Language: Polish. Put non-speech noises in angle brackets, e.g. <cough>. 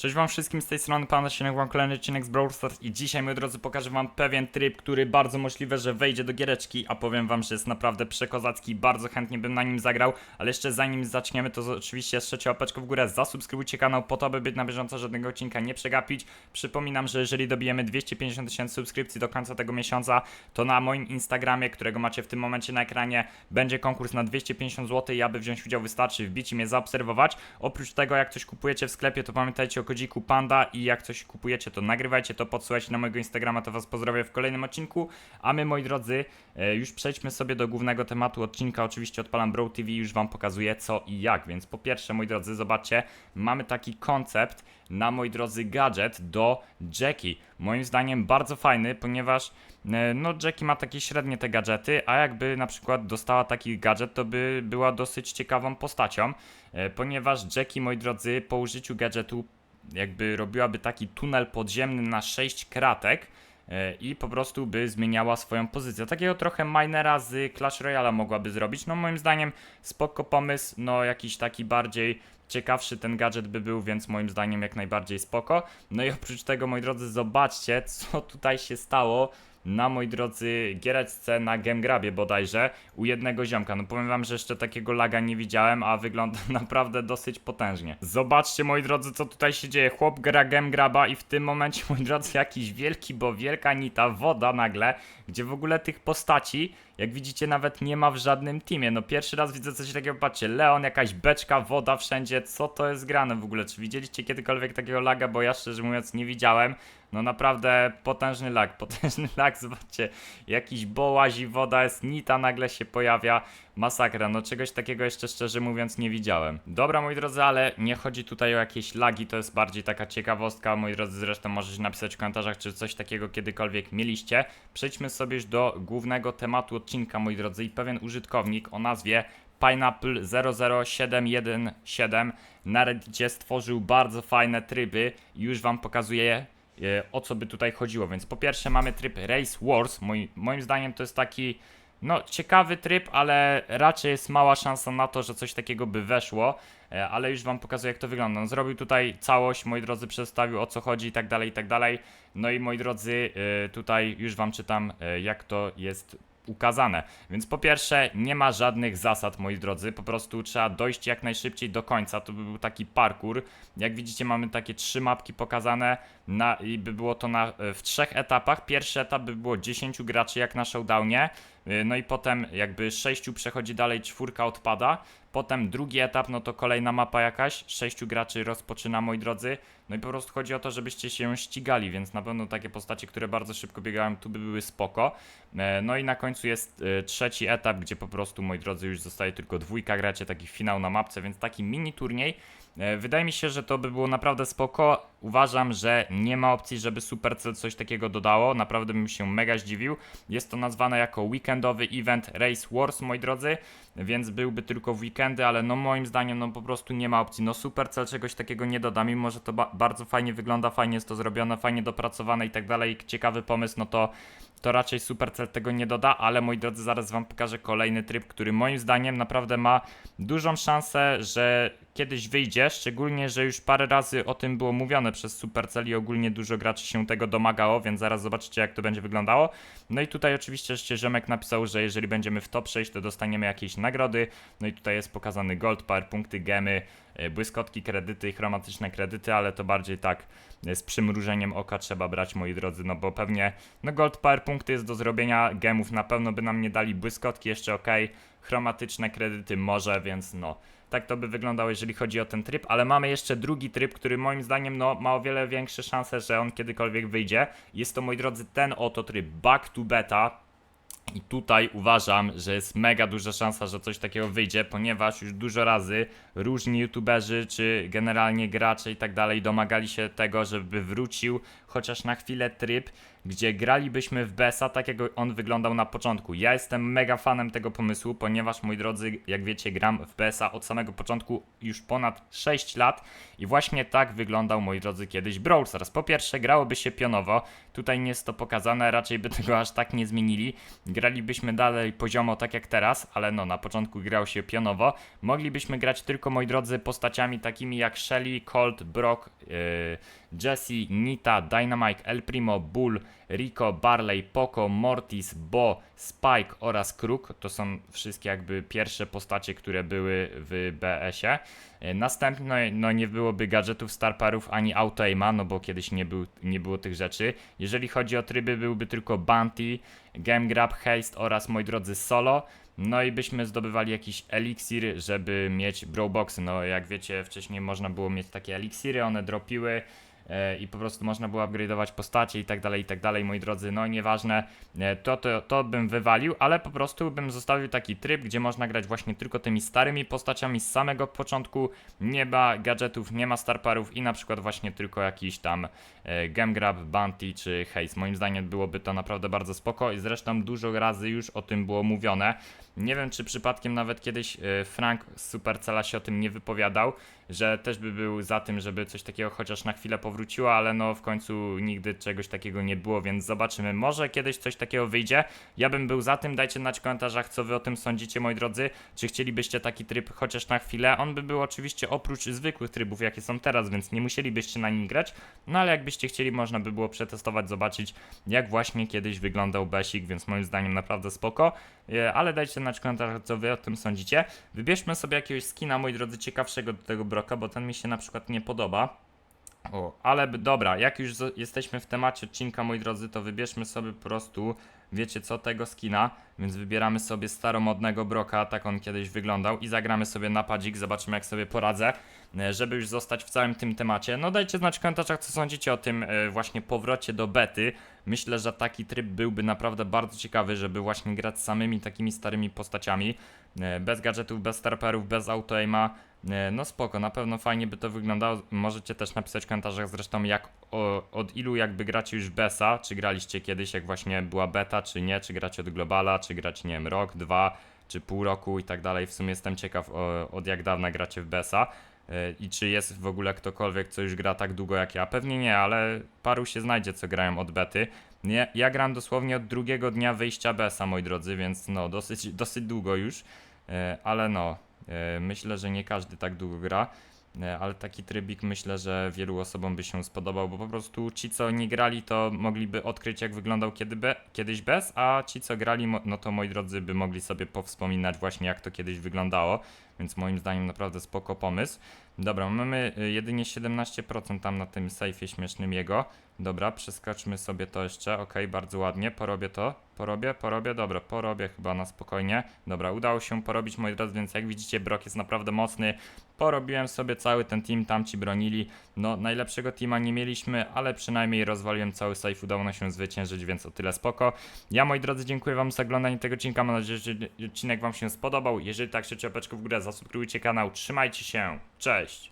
Cześć wam wszystkim z tej strony Pan Sienek, wam kolejny odcinek z Brawl Stars i dzisiaj moi drodzy pokażę wam pewien tryb, który bardzo możliwe, że wejdzie do giereczki, a powiem wam, że jest naprawdę przekozacki, bardzo chętnie bym na nim zagrał, ale jeszcze zanim zaczniemy to oczywiście strzelcie łapeczkę w górę, zasubskrybujcie kanał po to, by być na bieżąco, żadnego odcinka nie przegapić. Przypominam, że jeżeli dobijemy 250 tysięcy subskrypcji do końca tego miesiąca, to na moim Instagramie, którego macie w tym momencie na ekranie, będzie konkurs na 250 zł i aby wziąć udział wystarczy wbić i mnie zaobserwować. Oprócz tego, jak coś kupujecie w sklepie, to pamiętajcie o kodziku Panda i jak coś kupujecie, to nagrywajcie to, podsyłajcie na mojego Instagrama, to was pozdrowię w kolejnym odcinku. A my, moi drodzy, e, już przejdźmy sobie do głównego tematu odcinka. Oczywiście odpalam Bro TV już wam pokazuję co i jak. Więc po pierwsze, moi drodzy, zobaczcie, mamy taki koncept na, moi drodzy, gadżet do Jackie. Moim zdaniem bardzo fajny, ponieważ e, no Jackie ma takie średnie te gadżety, a jakby na przykład dostała taki gadżet, to by była dosyć ciekawą postacią, e, ponieważ Jackie, moi drodzy, po użyciu gadżetu jakby robiłaby taki tunel podziemny na 6 kratek e, i po prostu by zmieniała swoją pozycję. Takiego trochę minera z Clash Royale mogłaby zrobić. No moim zdaniem spoko pomysł, no jakiś taki bardziej ciekawszy ten gadżet by był, więc moim zdaniem jak najbardziej spoko. No i oprócz tego, moi drodzy, zobaczcie, co tutaj się stało na, moi drodzy, giereczce na Gamegrabie bodajże u jednego ziomka. No powiem wam, że jeszcze takiego laga nie widziałem, a wygląda <laughs> naprawdę dosyć potężnie. Zobaczcie, moi drodzy, co tutaj się dzieje. Chłop gra Gamegraba i w tym momencie, <laughs> moi drodzy, jakiś wielki, bo wielka nita, woda nagle, gdzie w ogóle tych postaci, jak widzicie, nawet nie ma w żadnym teamie. No pierwszy raz widzę coś takiego, patrzcie, Leon, jakaś beczka, woda wszędzie, co to jest grane w ogóle? Czy widzieliście kiedykolwiek takiego laga? Bo ja szczerze mówiąc nie widziałem. No naprawdę potężny lag, <laughs> potężny lag, zobaczcie, jakiś bołazi, woda jest, nita nagle się pojawia, masakra, no czegoś takiego jeszcze szczerze mówiąc nie widziałem. Dobra moi drodzy, ale nie chodzi tutaj o jakieś lagi, to jest bardziej taka ciekawostka, moi drodzy zresztą możecie napisać w komentarzach, czy coś takiego kiedykolwiek mieliście. Przejdźmy sobie już do głównego tematu odcinka, moi drodzy, i pewien użytkownik o nazwie Pineapple 00717 na Reddicie stworzył bardzo fajne tryby. Już wam pokazuję o co by tutaj chodziło. Więc po pierwsze mamy tryb Race Wars. Moi, moim zdaniem to jest taki no ciekawy tryb, ale raczej jest mała szansa na to, że coś takiego by weszło. E, Ale już wam pokazuję jak to wygląda. No, zrobił tutaj całość, moi drodzy, przedstawił o co chodzi i tak dalej, i tak dalej. No i moi drodzy, e, tutaj już wam czytam e, jak to jest ukazane. Więc po pierwsze, nie ma żadnych zasad, moi drodzy, po prostu trzeba dojść jak najszybciej do końca. To by był taki parkour. Jak widzicie, mamy takie trzy mapki pokazane na, i by było to na, w trzech etapach. Pierwszy etap by było 10 graczy jak na showdownie, no i potem jakby sześciu przechodzi dalej, czwórka odpada. Potem drugi etap, no to kolejna mapa jakaś, sześciu graczy rozpoczyna, moi drodzy. No i po prostu chodzi o to, żebyście się ścigali, więc na pewno takie postacie, które bardzo szybko biegają, tu by były spoko. E, No i na końcu jest e, trzeci etap, gdzie po prostu, moi drodzy, już zostaje tylko dwójka, gracie taki finał na mapce, więc taki mini turniej. E, Wydaje mi się, że to by było naprawdę spoko. Uważam, że nie ma opcji, żeby Supercell coś takiego dodało. Naprawdę bym się mega zdziwił. Jest to nazwane jako weekendowy event Race Wars, moi drodzy, więc byłby tylko w weekendy, ale no moim zdaniem no po prostu nie ma opcji. No Supercell czegoś takiego nie doda, mimo że to ba bardzo fajnie wygląda, fajnie jest to zrobione, fajnie dopracowane i tak dalej. Ciekawy pomysł, no to to raczej Supercell tego nie doda, ale moi drodzy, zaraz wam pokażę kolejny tryb, który moim zdaniem naprawdę ma dużą szansę, że kiedyś wyjdzie, szczególnie, że już parę razy o tym było mówione przez Supercell i ogólnie dużo graczy się tego domagało, więc zaraz zobaczycie jak to będzie wyglądało. No i tutaj oczywiście jeszcze Ziomek napisał, że jeżeli będziemy w top 6, to dostaniemy jakieś nagrody. No i tutaj jest pokazany gold, power punkty, gemy, e, błyskotki, kredyty i chromatyczne kredyty, ale to bardziej tak e, z przymrużeniem oka trzeba brać, moi drodzy, no bo pewnie no gold, power punkty jest do zrobienia, gemów na pewno by nam nie dali, błyskotki jeszcze ok, chromatyczne kredyty może, więc no. Tak to by wyglądało, jeżeli chodzi o ten tryb, ale mamy jeszcze drugi tryb, który moim zdaniem no, ma o wiele większe szanse, że on kiedykolwiek wyjdzie. Jest to, moi drodzy, ten oto tryb Back to Beta. I tutaj uważam, że jest mega duża szansa, że coś takiego wyjdzie, ponieważ już dużo razy różni youtuberzy, czy generalnie gracze i tak dalej domagali się tego, żeby wrócił chociaż na chwilę tryb, gdzie gralibyśmy w BESA tak jak on wyglądał na początku. Ja jestem mega fanem tego pomysłu, ponieważ moi drodzy, jak wiecie, gram w BESA od samego początku już ponad 6 lat i właśnie tak wyglądał, moi drodzy, kiedyś Brawl Stars. Po pierwsze, grałoby się pionowo, tutaj nie jest to pokazane, raczej by tego aż tak nie zmienili. gralibyśmy dalej poziomo tak jak teraz, ale no na początku grał się pionowo, moglibyśmy grać tylko, moi drodzy, postaciami takimi jak Shelly, Colt, Brock, yy, Jesse, Nita, Dynamite, El Primo, Bull, Rico, Barley, Poco, Mortis, Bo, Spike oraz Kruk. To są wszystkie jakby pierwsze postacie, które były w BS-ie. Następnie no nie byłoby gadżetów Starparów ani Autoaima, no bo kiedyś nie, był, nie było tych rzeczy. Jeżeli chodzi o tryby, byłby tylko Bounty, Game Grab, Haste oraz, moi drodzy, Solo. No i byśmy zdobywali jakiś eliksir, żeby mieć Browboxy. No jak wiecie, wcześniej można było mieć takie eliksiry, one dropiły i po prostu można było upgrade'ować postacie i tak dalej, i tak dalej, moi drodzy, no nieważne, e, to, to, to bym wywalił, ale po prostu bym zostawił taki tryb, gdzie można grać właśnie tylko tymi starymi postaciami z samego początku, nie ma gadżetów, nie ma starparów i na przykład właśnie tylko jakiś tam e, Game Grab, Bounty czy Haze. Moim zdaniem byłoby to naprawdę bardzo spoko i zresztą dużo razy już o tym było mówione. Nie wiem, czy przypadkiem nawet kiedyś e, Frank z Supercella się o tym nie wypowiadał, że też by był za tym, żeby coś takiego chociaż na chwilę powróciło, ale no w końcu nigdy czegoś takiego nie było, więc zobaczymy. Może kiedyś coś takiego wyjdzie. Ja bym był za tym. Dajcie znać w komentarzach, co wy o tym sądzicie, moi drodzy. Czy chcielibyście taki tryb chociaż na chwilę? On by był oczywiście oprócz zwykłych trybów, jakie są teraz, więc nie musielibyście na nim grać. No ale jakbyście chcieli, można by było przetestować, zobaczyć, jak właśnie kiedyś wyglądał Besik, więc moim zdaniem naprawdę spoko. E, Ale dajcie znać w komentarzach, co wy o tym sądzicie. Wybierzmy sobie jakiegoś skina, moi drodzy, ciekawszego do tego bo ten mi się na przykład nie podoba. O, ale dobra, jak już jesteśmy w temacie odcinka, moi drodzy, to wybierzmy sobie po prostu, wiecie co, tego skina, więc wybieramy sobie staromodnego broka, tak on kiedyś wyglądał i zagramy sobie na padzik, zobaczymy jak sobie poradzę, e, żeby już zostać w całym tym temacie. No dajcie znać w komentarzach, co sądzicie o tym e, właśnie powrocie do bety. Myślę, że taki tryb byłby naprawdę bardzo ciekawy, żeby właśnie grać samymi takimi starymi postaciami, e, bez gadżetów, bez starperów, bez autoaima, No spoko, na pewno fajnie by to wyglądało. Możecie też napisać w komentarzach zresztą jak o, od ilu jakby gracie już besa, czy graliście kiedyś jak właśnie była beta, czy nie, czy gracie od globala, czy gracie nie wiem rok, dwa, czy pół roku i tak dalej. W sumie jestem ciekaw o, od jak dawna gracie w besa. E, I czy jest w ogóle ktokolwiek, co już gra tak długo jak ja? Pewnie nie, ale paru się znajdzie, co grają od bety. Nie, ja gram dosłownie od drugiego dnia wyjścia besa, moi drodzy, więc no dosyć, dosyć długo już. E, ale no, e, myślę, że nie każdy tak długo gra. E, Ale taki trybik myślę, że wielu osobom by się spodobał, bo po prostu ci, co nie grali, to mogliby odkryć, jak wyglądał kiedy be, kiedyś bez, a ci, co grali, no to moi drodzy, by mogli sobie powspominać właśnie, jak to kiedyś wyglądało. Więc moim zdaniem naprawdę spoko pomysł. Dobra, mamy y, jedynie 17% tam na tym sejfie śmiesznym jego. Dobra, przeskoczmy sobie to jeszcze. Ok, bardzo ładnie. Porobię to. Porobię, porobię. Dobra, porobię chyba na spokojnie. Dobra, udało się porobić, moi drodzy, więc jak widzicie, Brok jest naprawdę mocny. Porobiłem sobie cały ten team, tam ci bronili. No, najlepszego teama nie mieliśmy, ale przynajmniej rozwaliłem cały safe, udało nam się zwyciężyć, więc o tyle spoko. Ja, moi drodzy, dziękuję wam za oglądanie tego odcinka. Mam nadzieję, że odcinek wam się spodobał. Jeżeli tak, się czapeczkę w górę, zasubskrybujcie kanał. Trzymajcie się. Cześć!